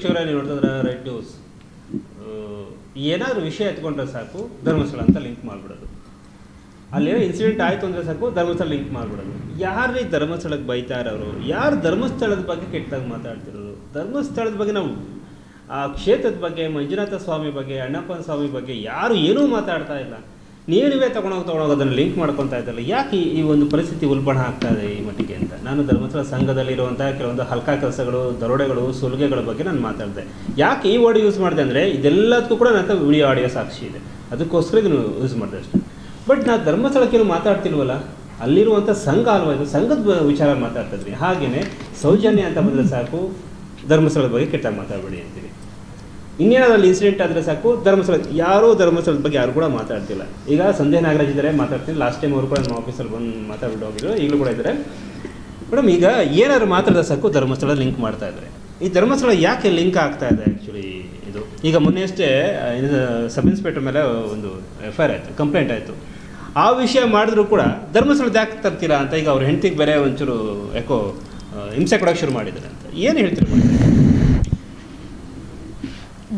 ಚೂರ ನೀವು red news ಏನಾದರೂ ವಿಷಯ ಎತ್ಕೊಂಡ್ರೆ ಸಾಕು, ಧರ್ಮಸ್ಥಳ ಅಂತ ಲಿಂಕ್ ಮಾಡಿಬಿಡೋದು. ಅಲ್ಲೇನೋ ಇನ್ಸಿಡೆಂಟ್ ಆಯಿತು ಅಂದರೆ ಸಾಕು, ಧರ್ಮಸ್ಥಳ ಲಿಂಕ್ ಮಾಡಿಬಿಡೋದು. ಈ ಧರ್ಮಸ್ಥಳಕ್ಕೆ ಬೈತಾ ಯಾರು ಧರ್ಮಸ್ಥಳದ ಬಗ್ಗೆ ಕೆಟ್ಟದಾಗ ಮಾತಾಡ್ತಿರೋರು ಧರ್ಮಸ್ಥಳದ ಬಗ್ಗೆ ನಾವು, ಆ ಕ್ಷೇತ್ರದ ಬಗ್ಗೆ, ಮಂಜುನಾಥ ಸ್ವಾಮಿ ಬಗ್ಗೆ, ಅಣ್ಣಪ್ಪನ ಸ್ವಾಮಿ ಬಗ್ಗೆ ಯಾರು ಏನೂ ಮಾತಾಡ್ತಾ ಇಲ್ಲ. ನೀವೇ ತೊಗೊಂಡೋಗಿ ತೊಗೊಂಡೋಗಿ ಅದನ್ನು ಲಿಂಕ್ ಮಾಡ್ಕೊತಾ ಇದ್ದಲ್ಲ, ಯಾಕೆ ಈ- ಒಂದು ಪರಿಸ್ಥಿತಿ ಉಲ್ಬಣ ಆಗ್ತಾ ಇದೆ ಈ ಮಟ್ಟಿಗೆ ಅಂತ? ನಾನು ಧರ್ಮಸ್ಥಳ ಸಂಘದಲ್ಲಿರುವಂಥ ಕೆಲವೊಂದು ಹಲ್ಕಾ ಕೆಲಸಗಳು, ದರೋಡೆಗಳು, ಸುಲಿಗೆಗಳ ಬಗ್ಗೆ ನಾನು ಮಾತಾಡಿದೆ. ಯಾಕೆ ಈ ವರ್ಡ್ ಯೂಸ್ ಮಾಡಿದೆ ಅಂದರೆ, ಇದೆಲ್ಲದಕ್ಕೂ ಕೂಡ ನನ್ನ ವಿಡಿಯೋ ಆಡಿಯೋ ಸಾಕ್ಷಿ ಇದೆ. ಅದಕ್ಕೋಸ್ಕರ ಇದನ್ನು ಯೂಸ್ ಮಾಡಿದೆ ಅಷ್ಟೇ. ಬಟ್ ನಾನು ಧರ್ಮಸ್ಥಳಕ್ಕೇನು ಮಾತಾಡ್ತಿಲ್ವಲ್ಲ? ಅಲ್ಲಿರುವಂಥ ಸಂಘ ಅಲ್ವಾ ಇದು? ಸಂಘದ ವಿಚಾರ ಮಾತಾಡ್ತಾ ಇದ್ರಿ. ಹಾಗೆಯೇ ಸೌಜನ್ಯ ಅಂತ ಬಂದರೆ ಸಾಕು, ಧರ್ಮಸ್ಥಳದ ಬಗ್ಗೆ ಕೆಟ್ಟ ಮಾತಾಡಬೇಡಿ ಅಂತೀವಿ ಇನ್ನೇನಾದ್ರು ಅಲ್ಲಿ ಇನ್ಸಿಡೆಂಟ್ ಆದರೆ ಸಾಕು ಧರ್ಮಸ್ಥಳ ಯಾರೂ ಧರ್ಮಸ್ಥಳದ ಬಗ್ಗೆ ಯಾರು ಕೂಡ ಮಾತಾಡ್ತಿಲ್ಲ. ಈಗ ಸಂಧ್ಯಾ ನಾಗರಾಜ್ ಇದ್ದಾರೆ ಮಾತಾಡ್ತೀನಿ. ಲಾಸ್ಟ್ ಟೈಮ್ ಅವರು ಕೂಡ ನಮ್ಮ ಆಫೀಸಲ್ಲಿ ಬಂದು ಮಾತಾಡ್ಬಿಟ್ಟು ಹೋಗಿದ್ರು, ಈಗಲೂ ಕೂಡ ಇದ್ದಾರೆ ಮೇಡಮ್ ಈಗ ಏನಾದ್ರು ಮಾತಾಡಿದ ಸಾಕು ಧರ್ಮಸ್ಥಳ ಲಿಂಕ್ ಮಾಡ್ತಾ ಇದ್ದಾರೆ. ಈ ಧರ್ಮಸ್ಥಳ ಯಾಕೆ ಲಿಂಕ್ ಆಗ್ತಾ ಇದೆ ಆ್ಯಕ್ಚುಲಿ ಇದು? ಈಗ ಮೊನ್ನೆಯಷ್ಟೇ ಸಬ್ ಇನ್ಸ್ಪೆಕ್ಟರ್ ಮೇಲೆ ಒಂದು ಎಫ್ ಐ ಆಯಿತು ಕಂಪ್ಲೇಂಟ್ ಆಯಿತು. ಆ ವಿಷಯ ಮಾಡಿದ್ರು ಕೂಡ ಧರ್ಮಸ್ಥಳದ ಯಾಕೆ ತರ್ತೀರಾ ಅಂತ ಈಗ ಅವ್ರ ಹೆಂಡತಿಗೆ ಬೇರೆ ಒಂಚೂರು ಯಾಕೋ ಹಿಂಸೆ ಕೊಡೋಕೆ ಶುರು ಮಾಡಿದ್ದಾರೆ ಅಂತ. ಏನು ಹೇಳ್ತೀರಿ?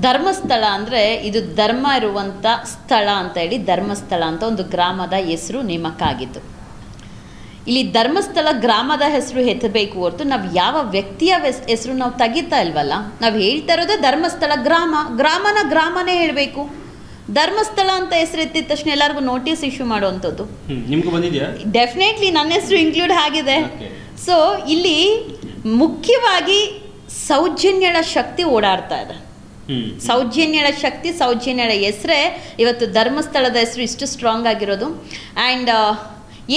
ಧರ್ಮಸ್ಥಳ ಅಂದರೆ ಇದು ಧರ್ಮ ಇರುವಂಥ ಸ್ಥಳ ಅಂತ ಹೇಳಿ ಧರ್ಮಸ್ಥಳ ಅಂತ ಒಂದು ಗ್ರಾಮದ ಹೆಸರು ನೇಮಕ ಆಗಿತ್ತು ಇಲ್ಲಿ ಧರ್ಮಸ್ಥಳ ಗ್ರಾಮದ ಹೆಸರು ಎತ್ತಬೇಕು ಹೊರತು ನಾವು ಯಾವ ವ್ಯಕ್ತಿಯ ಹೆಸರು ನಾವು ತೆಗಿತಾ ಇಲ್ವಲ್ಲ ನಾವು ಹೇಳ್ತಾ ಇರೋದೇ ಧರ್ಮಸ್ಥಳ ಗ್ರಾಮ ಗ್ರಾಮನ ಗ್ರಾಮನೇ ಹೇಳಬೇಕು. ಧರ್ಮಸ್ಥಳ ಅಂತ ಹೆಸರು ಎತ್ತಿದ ತಕ್ಷಣ ಎಲ್ಲರಿಗೂ ನೋಟಿಸ್ ಇಶ್ಯೂ ಮಾಡುವಂಥದ್ದು. ಹ್ಮ್ ನಿಮ್ಗೆ ಬಂದಿದೆಯಾ? ಡೆಫಿನೆಟ್ಲಿ ನನ್ನ ಹೆಸರು ಇನ್ಕ್ಲೂಡ್ ಆಗಿದೆ. ಸೊ ಇಲ್ಲಿ ಮುಖ್ಯವಾಗಿ ಸೌಜನ್ಯಳ ಶಕ್ತಿ ಓಡಾಡ್ತಾ ಇದೆ. ಸೌಜನ್ಯಳ ಶಕ್ತಿ ಸೌಜನ್ಯಳ ಹೆಸರೇ. ಇವತ್ತು ಧರ್ಮಸ್ಥಳದ ಹೆಸರು ಇಷ್ಟು ಸ್ಟ್ರಾಂಗ್ ಆಗಿರೋದು. ಆ್ಯಂಡ್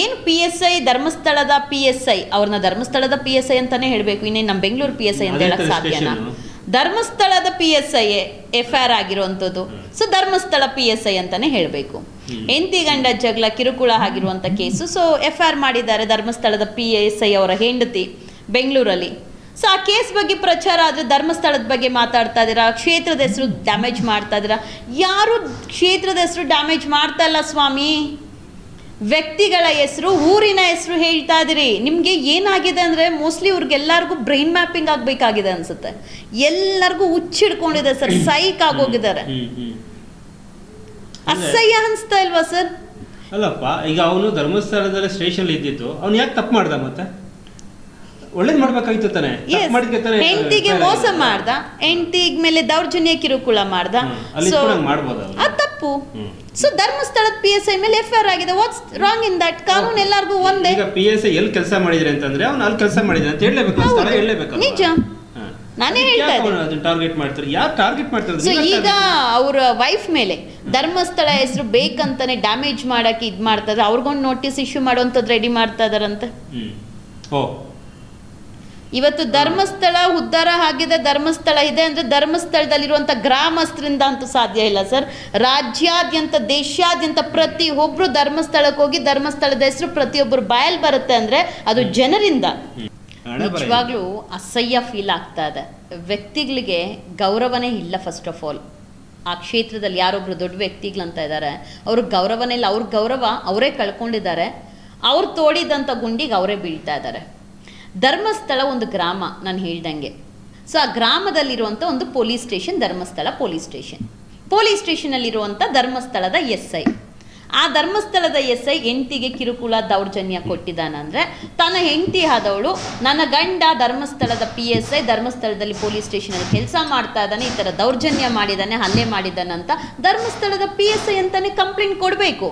ಏನು ಪಿ ಎಸ್ ಐ ಧರ್ಮಸ್ಥಳದ ಪಿ ಎಸ್ ಐ ಅವ್ರನ್ನ ಧರ್ಮಸ್ಥಳದ ಪಿ ಎಸ್ ಐ ಅಂತಾನೆ ಹೇಳಬೇಕು. ಇನ್ನೇನು ನಮ್ಮ ಬೆಂಗಳೂರು ಪಿ ಎಸ್ ಐ ಅಂತ ಹೇಳಕ್ಕೆ ಹೇಳಕ್ ಸಾಧ್ಯನಾ? ಧರ್ಮಸ್ಥಳದ P S I F I R ಆಗಿರುವಂಥದ್ದು. So Dharmasthala P S I ಅಂತಾನೆ ಹೇಳಬೇಕು. ಹೆಂಡತಿ ಗಂಡ ಜಗಳ ಕಿರುಕುಳ ಆಗಿರುವಂಥ case so F I R ಮಾಡಿದ್ದಾರೆ ಧರ್ಮಸ್ಥಳದ ಪಿ ಎಸ್ ಐ ಅವರ ಹೆಂಡತಿ ಬೆಂಗಳೂರಲ್ಲಿ. ಸೊ ಆ ಕೇಸ್ ಬಗ್ಗೆ ಪ್ರಚಾರ ಆದರೆ ಧರ್ಮಸ್ಥಳದ ಬಗ್ಗೆ ಮಾತಾಡ್ತಾ ಇದ್ದೀರಾ? ಕ್ಷೇತ್ರದ ಹೆಸರು ಡ್ಯಾಮೇಜ್ ಮಾಡ್ತಾ ಇದ್ದೀರಾ? ಯಾರು ಕ್ಷೇತ್ರದ ಹೆಸರು ಡ್ಯಾಮೇಜ್ ಮಾಡ್ತಾ ಇಲ್ಲ ಸ್ವಾಮಿ? ವ್ಯಕ್ತಿಗಳ ಹೆಸರು ಊರಿನ ಹೆಸರು ಹೇಳ್ತಾ ಇದ್ದೀರಿ. ನಿಮಗೆ ಏನಾಗಿದೆ ಅಂದರೆ ಮೋಸ್ಟ್ಲಿ ಇವ್ರಿಗೆಲ್ಲರಿಗೂ ಬ್ರೈನ್ ಮ್ಯಾಪಿಂಗ್ ಆಗಬೇಕಾಗಿದೆ ಅನ್ಸುತ್ತೆ. ಎಲ್ಲರಿಗೂ ಹುಚ್ಚಿಡ್ಕೊಂಡಿದೆ ಸರ್ ಸೈಕ್ ಆಗೋಗಿದ್ದಾರೆ ಅಸಹ್ಯ ಅನಿಸ್ತಾ ಇಲ್ವಾ ಸರ್ ಅಲ್ಲಪ್ಪ ಈಗ ಅವನು ಧರ್ಮಸ್ಥಳದಲ್ಲಿ ಸ್ಟೇಷನ್ ಇದ್ದಿದ್ದು ಅವ್ನು ಯಾಕೆ ತಪ್ಪು ಮಾಡ್ದ ಮತ್ತೆ? ಒಳ್ಳೇದ್ ಮಾಡ್ಬೇಕಾಯ್ತು ತಾನೆ. ಹೆಂಡತಿಗೆ ಮೋಸ. ಮಾಡ್ದ ಹೆಂಡತಿ ಮೇಲೆ ದೌರ್ಜನ್ಯ ಕಿರುಕುಳ ಮಾಡ್ದ. ಸೊ ಅದು ತಪ್ಪು. ಸೊ ಧರ್ಮಸ್ಥಳದ ಪಿ ಎಸ್ ಐ ಮೇಲೆ ಎಫ್ ಆರ್ ಆಗಿದೆ. ವಾಟ್ಸ್ ರಾಂಗ್ ಇನ್ ದಟ್ ಕಾನೂನು ಎಲ್ಲರಿಗೂ ಒಂದೇ. ಈಗ ಪಿ ಎಸ್ ಐ ಎಲ್ಲಿ ಕೆಲಸ ಮಾಡಿದ್ರೆ ಅಂತಂದ್ರೆ ಅವ್ನು ಅಲ್ಲಿ ಕೆಲಸ ಮಾಡಿದ್ರೆ ಅಂತ ಹೇಳಲೇಬೇಕು. ಸ್ಥಳ ಹೇಳಲೇಬೇಕು ನಿಜ. ನಾನೇ ಹೇಳ್ತಾ ಇದ್ದೀನಿ. ಟಾರ್ಗೆಟ್ ಮಾಡ್ತಾರೆ? ಯಾರು ಟಾರ್ಗೆಟ್ ಮಾಡ್ತಾರೆ? ಸೊ ಈಗ ಅವರ ವೈಫ್ ಮೇಲೆ ಧರ್ಮಸ್ಥಳ ಹೆಸರು ಬೇಕಂತಾನೆ ಡ್ಯಾಮೇಜ್ ಮಾಡಕ್ಕೆ ಇದು ಮಾಡ್ತಾರೆ. ಅವ್ರಿಗೊಂದು ನೋಟಿಸ್ ಇಶ್ಯೂ ಮಾಡೋಂಥದ್ದು ರೆಡಿ ಮಾಡ್ತಾ ಇದಾರಂತೆ. ಓ. ಇವತ್ತು ಧರ್ಮಸ್ಥಳ ಉದ್ಧಾರ ಆಗಿದೆ ಧರ್ಮಸ್ಥಳ ಇದೆ ಅಂದ್ರೆ ಧರ್ಮಸ್ಥಳದಲ್ಲಿರುವಂಥ ಗ್ರಾಮಸ್ಥರಿಂದ ಅಂತೂ ಸಾಧ್ಯ ಇಲ್ಲ ಸರ್. ರಾಜ್ಯಾದ್ಯಂತ ದೇಶಾದ್ಯಂತ ಪ್ರತಿ ಒಬ್ರು ಧರ್ಮಸ್ಥಳಕ್ಕೆ ಹೋಗಿ ಧರ್ಮಸ್ಥಳದ ಹೆಸರು ಪ್ರತಿಯೊಬ್ಬರು ಬಾಯಲ್ಲಿ ಬರುತ್ತೆ ಅಂದ್ರೆ ಅದು ಜನರಿಂದ. ನಿಜವಾಗ್ಲೂ ಅಸಹ್ಯ ಫೀಲ್ ಆಗ್ತಾ ಇದೆ. ವ್ಯಕ್ತಿಗಳಿಗೆ ಗೌರವನೇ ಇಲ್ಲ ಫಸ್ಟ್ ಆಫ್ ಆಲ್ ಆ ಕ್ಷೇತ್ರದಲ್ಲಿ ಯಾರೊಬ್ರು ದೊಡ್ಡ ವ್ಯಕ್ತಿಗಳಂತ ಇದ್ದಾರೆ ಅವ್ರ ಗೌರವನೇ ಇಲ್ಲ. ಅವ್ರ ಗೌರವ ಅವರೇ ಕಳ್ಕೊಂಡಿದ್ದಾರೆ. ಅವ್ರು ತೋಡಿದಂಥ ಗುಂಡಿಗೆ ಅವರೇ ಬೀಳ್ತಾ ಇದ್ದಾರೆ. ಧರ್ಮಸ್ಥಳ ಒಂದು ಗ್ರಾಮ ನಾನು ಹೇಳ್ದಂಗೆ. ಸೊ ಆ ಗ್ರಾಮದಲ್ಲಿರುವಂಥ ಒಂದು police station Dharmasthala police station police ಸ್ಟೇಷನಲ್ಲಿರುವಂಥ ಧರ್ಮಸ್ಥಳದ ಎಸ್ ಐ ಆ ಧರ್ಮಸ್ಥಳದ ಎಸ್ ಐ ಹೆಂಡತಿಗೆ ಕಿರುಕುಳ ದೌರ್ಜನ್ಯ ಕೊಟ್ಟಿದ್ದಾನಂದ್ರೆ ತನ್ನ ಹೆಂಡತಿ ಆದವಳು ನನ್ನ ಗಂಡ ಧರ್ಮಸ್ಥಳದ ಪಿ ಎಸ್ ಐ ಧರ್ಮಸ್ಥಳದಲ್ಲಿ ಪೊಲೀಸ್ ಸ್ಟೇಷನಲ್ಲಿ ಕೆಲಸ ಮಾಡ್ತಾ ಇದ್ದಾನೆ ಈ ಥರ ದೌರ್ಜನ್ಯ ಮಾಡಿದ್ದಾನೆ ಹಲ್ಲೆ ಮಾಡಿದ್ದಾನೆ ಅಂತ ಧರ್ಮಸ್ಥಳದ ಪಿ ಎಸ್ ಐ ಅಂತಾನೆ ಕಂಪ್ಲೇಂಟ್ ಕೊಡಬೇಕು.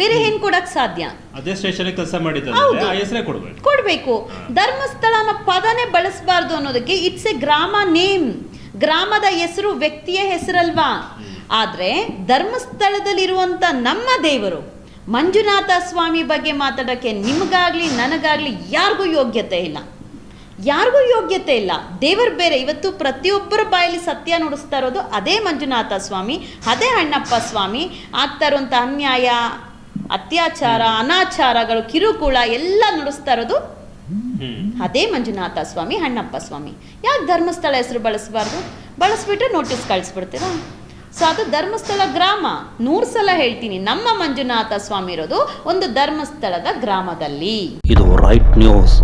ಬೇರೆ ಏನು ಕೊಡಕ್ಕೆ ಸಾಧ್ಯ? ಅದೇ ಸ್ಟೇಷನ್ ಕೆಲಸ ಮಾಡಿದ್ರೆ ಹೆಸರೇ ಧರ್ಮಸ್ಥಳ ಅನ್ನೋ ಪದನೇ ಬಳಸಬಾರ್ದು ಅನ್ನೋದಕ್ಕೆ ಇಟ್ಸ್ ಎ ಗ್ರಾಮ ನೇಮ್ ಗ್ರಾಮದ ಹೆಸರು ವ್ಯಕ್ತಿಯ ಹೆಸರಲ್ವಾ? ಆದರೆ ಧರ್ಮಸ್ಥಳದಲ್ಲಿರುವಂಥ ನಮ್ಮ ದೇವರು ಮಂಜುನಾಥ ಸ್ವಾಮಿ ಬಗ್ಗೆ ಮಾತಾಡೋಕ್ಕೆ ನಿಮಗಾಗಲಿ ನನಗಾಗಲಿ ಯಾರಿಗೂ ಯೋಗ್ಯತೆ ಇಲ್ಲ. ಯಾರಿಗೂ ಯೋಗ್ಯತೆ ಇಲ್ಲ. ದೇವರು ಬೇರೆ. ಇವತ್ತು ಪ್ರತಿಯೊಬ್ಬರ ಬಾಯಲ್ಲಿ ಸತ್ಯ ನುಡಿಸ್ತಾ ಇರೋದು ಅದೇ ಮಂಜುನಾಥ ಸ್ವಾಮಿ ಅದೇ ಅಣ್ಣಪ್ಪ ಸ್ವಾಮಿ ಆಗ್ತಾ ಇರುವಂಥ ಅನ್ಯಾಯ ಅತ್ಯಾಚಾರ ಅನಾಚಾರಗಳು ಕಿರುಕುಳ ಎಲ್ಲ ನುಡಿಸ್ತಾ ಇರೋದು ಅದೇ ಮಂಜುನಾಥ ಸ್ವಾಮಿ ಅಣ್ಣಪ್ಪ ಸ್ವಾಮಿ. ಯಾಕೆ ಧರ್ಮಸ್ಥಳ ಹೆಸರು ಬಳಸಬಾರ್ದು? ಬಳಸ್ಬಿಟ್ರೆ ನೋಟಿಸ್ ಕಳಿಸ್ಬಿಡ್ತೀರಾ? ಸೊ ಅದು ಧರ್ಮಸ್ಥಳ ಗ್ರಾಮ. ನೂರು ಸಲ ಹೇಳ್ತೀನಿ ನಮ್ಮ ಮಂಜುನಾಥ ಸ್ವಾಮಿ ಇರೋದು ಒಂದು ಧರ್ಮಸ್ಥಳದ ಗ್ರಾಮದಲ್ಲಿ. ಇದು ರೈಟ್ ನ್ಯೂಸ್